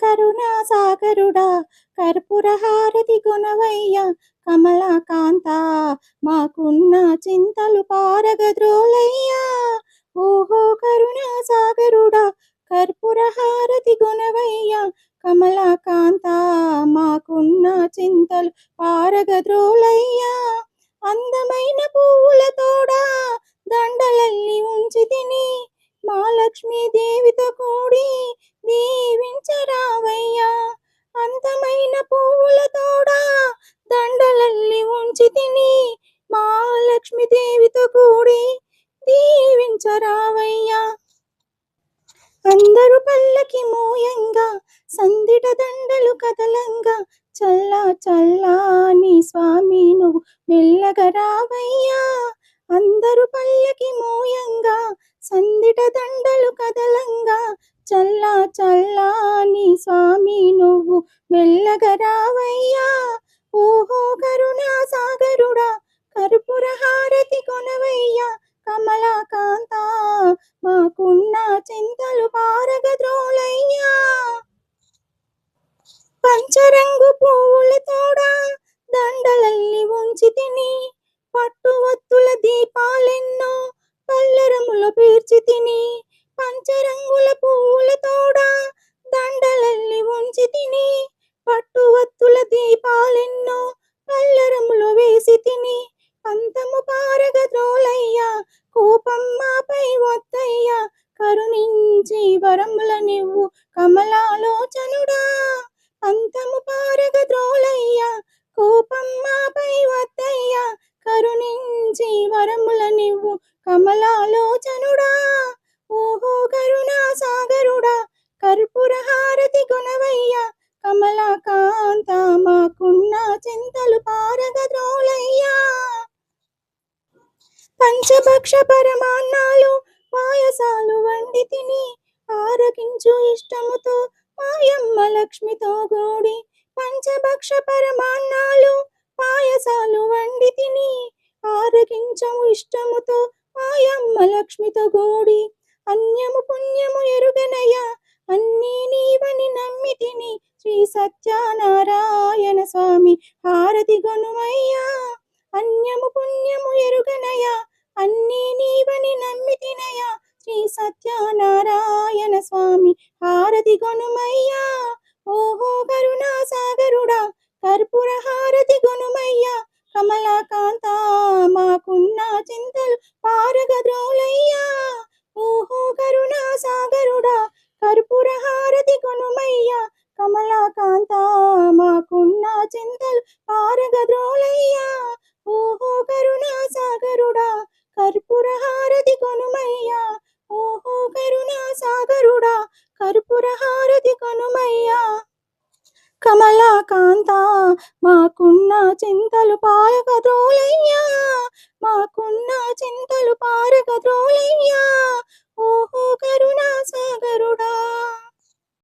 కరుణా సాగరుడా కర్పూరహారతి గుణవయ్య కమలాకాంత మాకున్న చింతలు పారగద్రోలయ్యా. ఓహో కరుణా సాగరుడా కర్పూరహారతి గుణవయ్య కమలాకాంత మాకున్న చింతలు పారగద్రోలయ్యా. అందమైన పువ్వుల తోడా దండలల్లి ఉంచి తిని మా లక్ష్మీదేవితో కూడి దీవించరావయ్యా. అందమైన పువ్వుల తోడ దండలల్లి ఉంచి తిని మా దేవితో కూడి దీవించరావయ్యా. అందరు పల్లకి మోయంగా సందిట దండలు కదలంగా చల్లా చల్లాని స్వామి నువ్వు మెల్లగా రావయ్యా. అందరు పల్లకి మోయంగా సందిట దండలు కదలంగా చల్ల చల్లాని స్వామి నువ్వు మెల్లగరావయ్యా ఓహో కరుణా సాగరుడా కర్పూర హారతి కొనవయ్యా. కమలాకాంత మాకున్న చింతలు పారగద్రోలయ్యా. పంచరంగు పువ్వుల తోడా దండలల్లి ఉంచి తిని పట్టు ఒత్తుల దీపాలెన్నో పల్లెరములో పీర్చి తిని పంచరంగుల పువ్వుల తోడా దండలల్లి ఉంచి తిని పట్టువత్తుల దీపాలెన్నో పల్లెరములో వేసి తిని పంతము పారగ త్రోలయ్యా కోపం మాపై వద్దయ్యా కరుణించి వరముల నువ్వు కమలాలోచనుడా. పంతము పారగ ద్రోలయ్యా కోపం మాపై వద్దయ్యా కరుణించి వరముల నువ్వు కమలాలోచనుడా. పంచభక్ష పరమాన్నాలు పాయసాలు వండి తిని ఆరగించు ఇష్టముతో మాయమ్మ లక్ష్మితో గూడి పంచభక్ష పరమాన్నాలు పాయసాలు వండి తిని ఆరకించము ఇష్టముతో మాయమ్మ లక్ష్మితో గూడి అన్యము పుణ్యము ఎరుగనయ అన్నీ నీవని నమ్మి తిని శ్రీ సత్యనారాయణ స్వామి హారతి గొనుమయ్యా అన్యము పుణ్యము అన్నీ నీవని నమ్మి తినయా శ్రీ సత్యనారాయణ స్వామి హారతి గొనుమయ్యా ఓహో కరుణా సాగరుడా కర్పూర హారతి గొనుమయ్యా కమలాకాంత మాకున్న చింతలు పారగద్రోలయ్యా. ఓహో కరుణా సాగరుడా కర్పూర హారతి కొనుమయ్యా. కమలాకాంత మాకున్న చింతలు పారగద్రోలయ్యా. ఓహో కరుణా సాగరుడా కమలాకాంత మాకున్న చింతలు పారక ద్రోలయ్యా మాకున్న చింతలు పారక ద్రోలయ్యా.